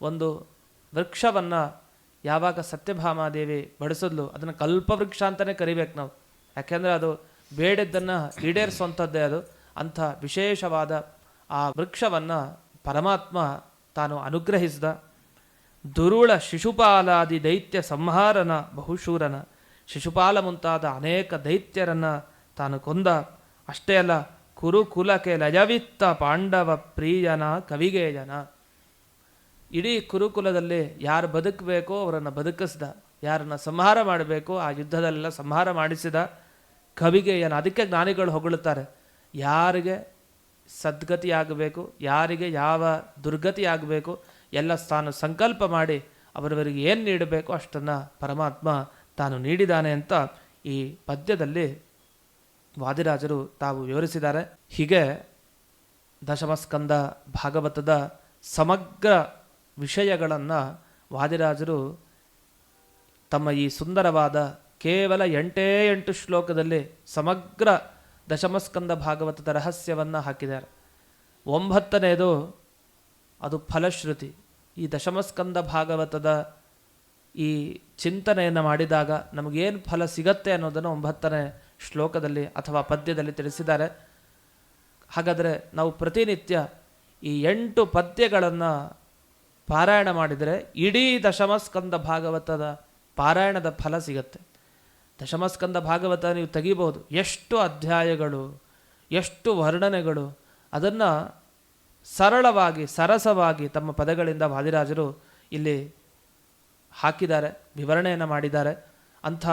ಒಂದು ವೃಕ್ಷವನ್ನು ಯಾವಾಗ ಸತ್ಯಭಾಮಾದೇವಿ ಬಡಿಸಿದ್ಲು, ಅದನ್ನು ಕಲ್ಪವೃಕ್ಷ ಅಂತಲೇ ಕರಿಬೇಕು ನಾವು. ಯಾಕೆಂದರೆ ಅದು ಬೇಡಿದ್ದನ್ನು ಈಡೇರಿಸುವಂಥದ್ದೇ ಅದು. ಅಂಥ ವಿಶೇಷವಾದ ಆ ವೃಕ್ಷವನ್ನು ಪರಮಾತ್ಮ ತಾನು ಅನುಗ್ರಹಿಸಿದ. ದುರುಳ ಶಿಶುಪಾಲಾದಿ ದೈತ್ಯ ಸಂಹಾರನ ಬಹುಶೂರನ. ಶಿಶುಪಾಲ ಮುಂತಾದ ಅನೇಕ ದೈತ್ಯರನ್ನು ತಾನು ಕೊಂದ. ಅಷ್ಟೇ ಅಲ್ಲ, ಕುರುಕುಲಕ್ಕೆ ಲಜವಿತ್ತ ಪಾಂಡವ ಪ್ರಿಯನ ಕವಿಗೇಯನ. ಇಡೀ ಕುರುಕುಲದಲ್ಲಿ ಯಾರು ಬದುಕಬೇಕೋ ಅವರನ್ನು ಬದುಕಿಸ್ದ. ಯಾರನ್ನು ಸಂಹಾರ ಮಾಡಬೇಕು ಆ ಯುದ್ಧದಲ್ಲೆಲ್ಲ ಸಂಹಾರ ಮಾಡಿಸಿದ ಕವಿಗೇಯನ. ಅದಕ್ಕೆ ಜ್ಞಾನಿಗಳು ಹೊಗಳುತ್ತಾರೆ, ಯಾರಿಗೆ ಸದ್ಗತಿಯಾಗಬೇಕು, ಯಾರಿಗೆ ಯಾವ ದುರ್ಗತಿ ಆಗಬೇಕು ಎಲ್ಲ ತಾನು ಸಂಕಲ್ಪ ಮಾಡಿ ಅವರವರಿಗೆ ಏನು ನೀಡಬೇಕು ಅಷ್ಟನ್ನು ಪರಮಾತ್ಮ ತಾನು ನೀಡಿದಾನೆ ಅಂತ ಈ ಪದ್ಯದಲ್ಲಿ ವಾದಿರಾಜರು ತಾವು ವಿವರಿಸಿದ್ದಾರೆ. ಹೀಗೆ ದಶಮಸ್ಕಂದ ಭಾಗವತದ ಸಮಗ್ರ ವಿಷಯಗಳನ್ನು ವಾದಿರಾಜರು ತಮ್ಮ ಈ ಸುಂದರವಾದ ಕೇವಲ ಎಂಟೇ ಎಂಟು ಶ್ಲೋಕದಲ್ಲಿ ಸಮಗ್ರ ದಶಮಸ್ಕಂದ ಭಾಗವತದ ರಹಸ್ಯವನ್ನು ಹಾಕಿದ್ದಾರೆ. ಒಂಬತ್ತನೆಯದು ಅದು ಫಲಶ್ರುತಿ. ಈ ದಶಮಸ್ಕಂದ ಭಾಗವತದ ಈ ಚಿಂತನೆಯನ್ನು ಮಾಡಿದಾಗ ನಮಗೇನು ಫಲ ಸಿಗತ್ತೆ ಅನ್ನೋದನ್ನು ಒಂಬತ್ತನೇ ಶ್ಲೋಕದಲ್ಲಿ ಅಥವಾ ಪದ್ಯದಲ್ಲಿ ತಿಳಿಸಿದ್ದಾರೆ. ಹಾಗಾದರೆ ನಾವು ಪ್ರತಿನಿತ್ಯ ಈ ಎಂಟು ಪದ್ಯಗಳನ್ನು ಪಾರಾಯಣ ಮಾಡಿದರೆ ಇಡೀ ದಶಮಸ್ಕಂದ ಭಾಗವತದ ಪಾರಾಯಣದ ಫಲ ಸಿಗತ್ತೆ. ದಶಮಸ್ಕಂದ ಭಾಗವತ ನೀವು ತೆಗಿಬೋದು ಎಷ್ಟು ಅಧ್ಯಾಯಗಳು, ಎಷ್ಟು ವರ್ಣನೆಗಳು, ಅದನ್ನು ಸರಳವಾಗಿ, ಸರಸವಾಗಿ ತಮ್ಮ ಪದಗಳಿಂದ ವಾದಿರಾಜರು ಇಲ್ಲಿ ಹಾಕಿದ್ದಾರೆ, ವಿವರಣೆಯನ್ನು ಮಾಡಿದ್ದಾರೆ. ಅಂಥ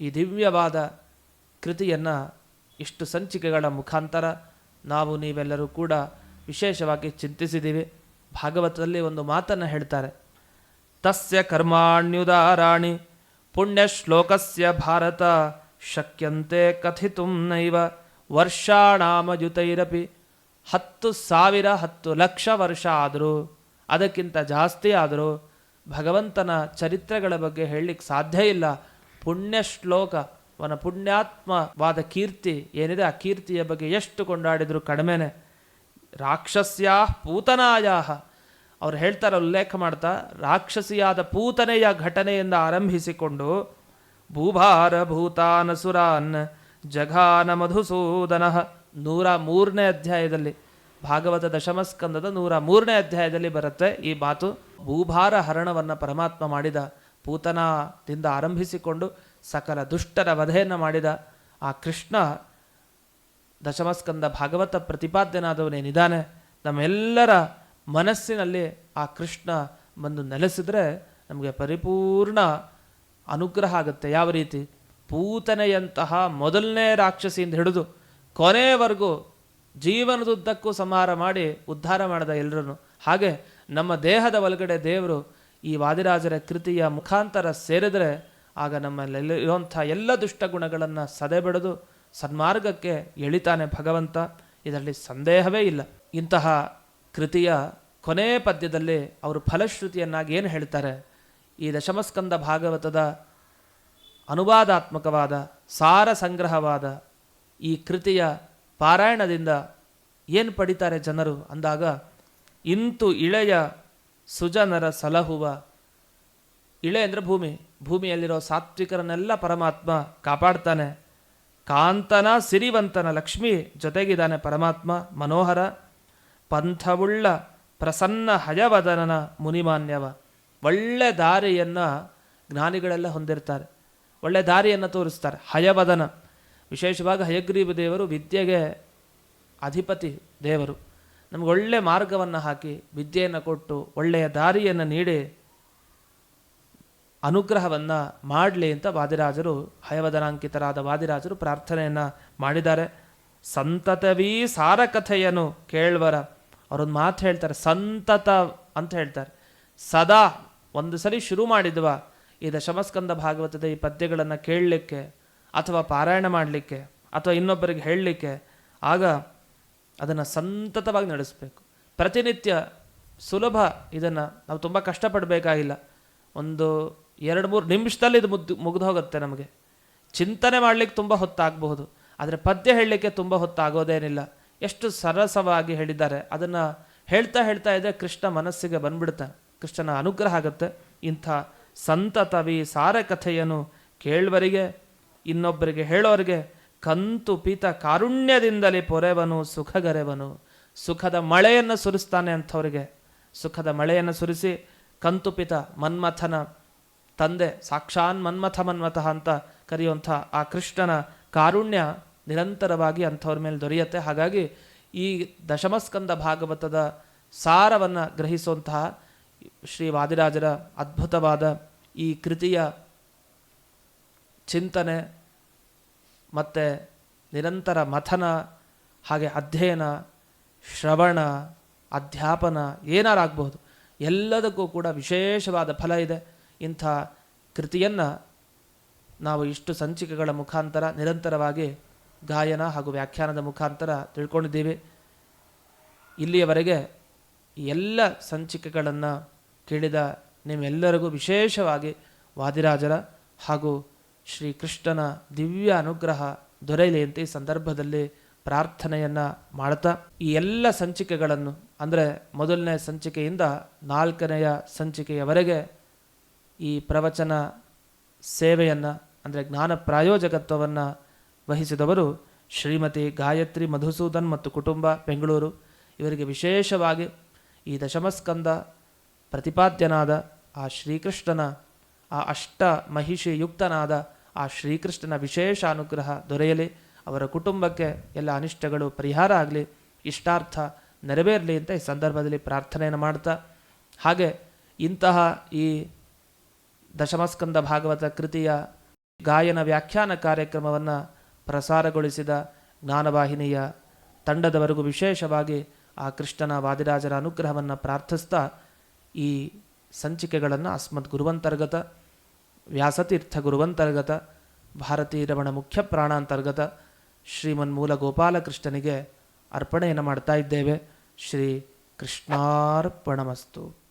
ಈ ದಿವ್ಯವಾದ ಕೃತಿಯನ್ನು ಇಷ್ಟು ಸಂಚಿಕೆಗಳ ಮುಖಾಂತರ ನಾವು ನೀವೆಲ್ಲರೂ ಕೂಡ ವಿಶೇಷವಾಗಿ ಚಿಂತಿಸಿದ್ದೀವಿ. ಭಾಗವತದಲ್ಲಿ ಒಂದು ಮಾತನ್ನು ಹೇಳ್ತಾರೆ. ತಸ್ಯ ಕರ್ಮಾಣ್ಯುದಾರಾಣಿ ಪುಣ್ಯಶ್ಲೋಕಸ್ಯ ಭಾರತ ಶಕ್ಯಂತೆ ಕಥಿತುಂ ನೈವ ವರ್ಷಾಣಾಮಯುತೈರಪಿ ಹತ್ತು ಸಾವಿರ, ಹತ್ತು ಲಕ್ಷ ವರ್ಷ ಆದರೂ, ಅದಕ್ಕಿಂತ ಜಾಸ್ತಿ ಆದರೂ ಭಗವಂತನ ಚರಿತ್ರೆಗಳ ಬಗ್ಗೆ ಹೇಳಲಿಕ್ಕೆ ಸಾಧ್ಯ ಇಲ್ಲ. ಪುಣ್ಯ ಶ್ಲೋಕ, ಅವನ ಪುಣ್ಯಾತ್ಮವಾದ ಕೀರ್ತಿ ಏನಿದೆ, ಆ ಕೀರ್ತಿಯ ಬಗ್ಗೆ ಎಷ್ಟು ಕೊಂಡಾಡಿದ್ರು ಕಡಿಮೆನೆ. ರಾಕ್ಷಸ್ಯಾ ಪೂತನಾಯಾ ಅವ್ರು ಹೇಳ್ತಾರೆ, ಉಲ್ಲೇಖ ಮಾಡ್ತಾ, ರಾಕ್ಷಸಿಯಾದ ಪೂತನೆಯ ಘಟನೆಯಿಂದ ಆರಂಭಿಸಿಕೊಂಡು, ಭೂಭಾರ ಭೂತಾನಸುರಾನ್ ಜಘಾನ ಮಧುಸೂದನ ನೂರ ಮೂರನೇ ಅಧ್ಯಾಯದಲ್ಲಿ ಭಾಗವತ ದಶಮಸ್ಕಂದದ ನೂರ ಮೂರನೇ ಅಧ್ಯಾಯದಲ್ಲಿ ಬರುತ್ತೆ ಈ ಮಾತು. ಭೂಭಾರ ಹರಣವನ್ನು ಪರಮಾತ್ಮ ಮಾಡಿದ, ಪೂತನದಿಂದ ಆರಂಭಿಸಿಕೊಂಡು ಸಕಲ ದುಷ್ಟರ ವಧೆಯನ್ನು ಮಾಡಿದ ಆ ಕೃಷ್ಣ ದಶಮಸ್ಕಂದ ಭಾಗವತ ಪ್ರತಿಪಾದ್ಯನಾದವನೇನಿದ್ದಾನೆ ನಮ್ಮೆಲ್ಲರ ಮನಸ್ಸಿನಲ್ಲಿ ಆ ಕೃಷ್ಣ ಬಂದು ನೆಲೆಸಿದ್ರೆ ನಮಗೆ ಪರಿಪೂರ್ಣ ಅನುಗ್ರಹ ಆಗುತ್ತೆ. ಯಾವ ರೀತಿ? ಪೂತನೆಯಂತಹ ಮೊದಲನೇ ರಾಕ್ಷಸಿಯಿಂದ ಹಿಡಿದು ಕೊನೆಯವರೆಗೂ ಜೀವನದುದ್ದಕ್ಕೂ ಸಂಹಾರ ಮಾಡಿ ಉದ್ಧಾರ ಮಾಡಿದ ಎಲ್ಲರನ್ನು ಹಾಗೆ ನಮ್ಮ ದೇಹದ ಒಳಗಡೆ ದೇವರು ಈ ವಾದಿರಾಜರ ಕೃತಿಯ ಮುಖಾಂತರ ಸೇರಿದರೆ ಆಗ ನಮ್ಮಲ್ಲಿ ಇರುವಂಥ ಎಲ್ಲ ದುಷ್ಟ ಗುಣಗಳನ್ನು ಸದೆಬೆಳೆದು ಸನ್ಮಾರ್ಗಕ್ಕೆ ಎಳಿತಾನೆ ಭಗವಂತ. ಇದರಲ್ಲಿ ಸಂದೇಹವೇ ಇಲ್ಲ. ಇಂತಹ ಕೃತಿಯ ಕೊನೆ ಪದ್ಯದಲ್ಲಿ ಅವರು ಫಲಶ್ರುತಿಯನ್ನಾಗಿ ಏನು ಹೇಳ್ತಾರೆ? ಈ ದಶಮಸ್ಕಂದ ಭಾಗವತದ ಅನುವಾದಾತ್ಮಕವಾದ ಸಾರ ಸಂಗ್ರಹವಾದ ಈ ಕೃತಿಯ ಪಾರಾಯಣದಿಂದ ಏನು ಪಡಿತಾರೆ ಜನರು ಅಂದಾಗ, ಇಂತು ಇಳೆಯ ಸುಜನರ ಸಲಹುವ, ಇಳೆ ಅಂದರೆ ಭೂಮಿ, ಭೂಮಿಯಲ್ಲಿರೋ ಸಾತ್ವಿಕರನ್ನೆಲ್ಲ ಪರಮಾತ್ಮ ಕಾಪಾಡ್ತಾನೆ, ಕಾಂತನ ಸಿರಿವಂತನ ಲಕ್ಷ್ಮಿ ಜೊತೆಗಿದ್ದಾನೆ ಪರಮಾತ್ಮ ಮನೋಹರ, ಪಂಥವುಳ್ಳ ಪ್ರಸನ್ನ ಹಯವದನನ ಮುನಿಮಾನ್ಯವ, ಒಳ್ಳೆ ದಾರಿಯನ್ನು ಜ್ಞಾನಿಗಳೆಲ್ಲ ಹೊಂದಿರ್ತಾರೆ, ಒಳ್ಳೆ ದಾರಿಯನ್ನು ತೋರಿಸ್ತಾರೆ, ಹಯವದನ. ವಿಶೇಷವಾಗಿ ಹಯಗ್ರೀವ ದೇವರು ವಿದ್ಯೆಗೆ ಅಧಿಪತಿ ದೇವರು. ನಮ್ಗೆ ಒಳ್ಳೆಯ ಮಾರ್ಗವನ್ನು ಹಾಕಿ, ವಿದ್ಯೆಯನ್ನು ಕೊಟ್ಟು, ಒಳ್ಳೆಯ ದಾರಿಯನ್ನು ನೀಡಿ, ಅನುಗ್ರಹವನ್ನು ಮಾಡಲಿ ಅಂತ ವಾದಿರಾಜರು, ಹಯವದನಾಂಕಿತರಾದ ವಾದಿರಾಜರು ಪ್ರಾರ್ಥನೆಯನ್ನು ಮಾಡಿದ್ದಾರೆ. ಸಂತತವೀ ಸಾರಕಥೆಯನ್ನು ಕೇಳುವರ, ಅವರೊಂದು ಮಾತು ಹೇಳ್ತಾರೆ, ಸಂತತ ಅಂತ ಹೇಳ್ತಾರೆ. ಸದಾ ಒಂದು ಸರಿ ಶುರು ಮಾಡಿದ್ವ, ಈ ದಶಮಸ್ಕಂದ ಭಾಗವತದ ಈ ಪದ್ಯಗಳನ್ನು ಕೇಳಲಿಕ್ಕೆ ಅಥವಾ ಪಾರಾಯಣ ಮಾಡಲಿಕ್ಕೆ ಅಥವಾ ಇನ್ನೊಬ್ಬರಿಗೆ ಹೇಳಲಿಕ್ಕೆ, ಆಗ ಅದನ್ನು ಸಂತತವಾಗಿ ನಡೆಸಬೇಕು. ಪ್ರತಿನಿತ್ಯ ಸುಲಭ ಇದನ್ನು ನಾವು ತುಂಬ ಕಷ್ಟಪಡಬೇಕಾಗಿಲ್ಲ. ಒಂದು ಎರಡು ಮೂರು ನಿಮಿಷದಲ್ಲಿ ಇದು ಮುದ್ದು ಮುಗಿದು ಹೋಗುತ್ತೆ ನಮಗೆ. ಚಿಂತನೆ ಮಾಡಲಿಕ್ಕೆ ತುಂಬ ಹೊತ್ತಾಗಬಹುದು. ಆದರೆ ಪದ್ಯ ಹೇಳಲಿಕ್ಕೆ ತುಂಬ ಹೊತ್ತಾಗೋದೇನಿಲ್ಲ ಎಷ್ಟು ಸರಸವಾಗಿ ಹೇಳಿದ್ದಾರೆ. ಅದನ್ನು ಹೇಳ್ತಾ ಹೇಳ್ತಾ ಇದ್ದರೆ ಕೃಷ್ಣ ಮನಸ್ಸಿಗೆ ಬಂದ್ಬಿಡ್ತಾನೆ ಕೃಷ್ಣನ ಅನುಗ್ರಹ ಆಗುತ್ತೆ. ಇಂಥ ಸಂತತವಿ ಸಾರ ಕಥೆಯನ್ನು ಕೇಳುವರಿಗೆ ಇನ್ನೊಬ್ಬರಿಗೆ ಹೇಳೋರಿಗೆ, ಕಂತು ಪೀತ ಕಾರುಣ್ಯದಿಂದಲೇ ಪೊರೆವನು, ಸುಖಗರೆವನು. ಸುಖದ ಮಳೆಯನ್ನು ಸುರಿಸ್ತಾನೆ ಅಂಥವ್ರಿಗೆ. ಸುಖದ ಮಳೆಯನ್ನು ಸುರಿಸಿ ಕಂತುಪಿತ ಮನ್ಮಥನ ತಂದೆ, ಸಾಕ್ಷಾನ್ ಮನ್ಮಥ ಮನ್ಮಥ ಅಂತ ಕರೆಯುವಂಥ ಆ ಕೃಷ್ಣನ ಕಾರುಣ್ಯ ನಿರಂತರವಾಗಿ ಅಂಥವ್ರ ಮೇಲೆ ದೊರೆಯುತ್ತೆ. ಹಾಗಾಗಿ ಈ ದಶಮಸ್ಕಂದ ಭಾಗವತದ ಸಾರವನ್ನು ಗ್ರಹಿಸುವಂತಹ ಶ್ರೀ ವಾದಿರಾಜರ ಅದ್ಭುತವಾದ ಈ ಕೃತಿಯ ಚಿಂತನೆ ಮತ್ತು ನಿರಂತರ ಮಥನ, ಹಾಗೆ ಅಧ್ಯಯನ, ಶ್ರವಣ, ಅಧ್ಯಾಪನ ಏನಾರಾಗಬಹುದು ಎಲ್ಲದಕ್ಕೂ ಕೂಡ ವಿಶೇಷವಾದ ಫಲ ಇದೆ. ಇಂಥ ಕೃತಿಯನ್ನು ನಾವು ಇಷ್ಟು ಸಂಚಿಕೆಗಳ ಮುಖಾಂತರ ನಿರಂತರವಾಗಿ ಗಾಯನ ಹಾಗೂ ವ್ಯಾಖ್ಯಾನದ ಮುಖಾಂತರ ತಿಳ್ಕೊಂಡಿದ್ದೀವಿ. ಇಲ್ಲಿಯವರೆಗೆ ಎಲ್ಲ ಸಂಚಿಕೆಗಳನ್ನು ಕೇಳಿದ ನಿಮ್ಮೆಲ್ಲರಿಗೂ ವಿಶೇಷವಾಗಿ ವಾದಿರಾಜರ ಹಾಗೂ ಶ್ರೀ ಕೃಷ್ಣನ ದಿವ್ಯ ಅನುಗ್ರಹ ದೊರೆಯಲಿ ಅಂತ ಈ ಸಂದರ್ಭದಲ್ಲಿ ಪ್ರಾರ್ಥನೆಯನ್ನು ಮಾಡ್ತಾ, ಈ ಎಲ್ಲ ಸಂಚಿಕೆಗಳನ್ನು, ಅಂದರೆ ಮೊದಲನೇ ಸಂಚಿಕೆಯಿಂದ ನಾಲ್ಕನೆಯ ಸಂಚಿಕೆಯವರೆಗೆ ಈ ಪ್ರವಚನ ಸೇವೆಯನ್ನು, ಅಂದರೆ ಜ್ಞಾನ ಪ್ರಾಯೋಜಕತ್ವವನ್ನು ವಹಿಸಿದವರು ಶ್ರೀಮತಿ ಗಾಯತ್ರಿ ಮಧುಸೂದನ್ ಮತ್ತು ಕುಟುಂಬ ಬೆಂಗಳೂರು. ಇವರಿಗೆ ವಿಶೇಷವಾಗಿ ಈ ದಶಮಸ್ಕಂದ ಪ್ರತಿಪಾದ್ಯನಾದ ಆ ಶ್ರೀಕೃಷ್ಣನ, ಆ ಅಷ್ಟ ಮಹಿಷಿ ಯುಕ್ತನಾದ ಆ ಶ್ರೀಕೃಷ್ಣನ ವಿಶೇಷ ಅನುಗ್ರಹ ದೊರೆಯಲಿ. ಅವರ ಕುಟುಂಬಕ್ಕೆ ಎಲ್ಲ ಅನಿಷ್ಟಗಳು ಪರಿಹಾರ ಆಗಲಿ. ಇಷ್ಟಾರ್ಥ ನೆರವೇರಲಿ ಅಂತ ಈ ಸಂದರ್ಭದಲ್ಲಿ ಪ್ರಾರ್ಥನೆಯನ್ನು ಮಾಡ್ತಾ. ಹಾಗೆ ಇಂತಹ ಈ ದಶಮಸ್ಕಂದ ಭಾಗವತ ಕೃತಿಯ ಗಾಯನ ವ್ಯಾಖ್ಯಾನ ಕಾರ್ಯಕ್ರಮವನ್ನು ಪ್ರಸಾರಗೊಳಿಸಿದ ಜ್ಞಾನವಾಹಿನಿಯ ತಂಡದವರೆಗೂ ವಿಶೇಷವಾಗಿ ಆ ಕೃಷ್ಣನ ವಾದಿರಾಜರ ಅನುಗ್ರಹವನ್ನು ಪ್ರಾರ್ಥಿಸ್ತಾ ಈ ಸಂಚಿಕೆಗಳನ್ನು ಅಸ್ಮದ್ ಗುರುವಂತರ್ಗತ ವ್ಯಾಸತೀರ್ಥ ಗುರುವಂತರ್ಗತ ಭಾರತೀ ರಮಣ ಮುಖ್ಯ ಪ್ರಾಣಾಂತರ್ಗತ ಶ್ರೀಮನ್ಮೂಲ ಗೋಪಾಲಕೃಷ್ಣನಿಗೆ ಅರ್ಪಣೆಯನ್ನು ಮಾಡ್ತಾ ಇದ್ದೇವೆ. ಶ್ರೀ ಕೃಷ್ಣಾರ್ಪಣಮಸ್ತು.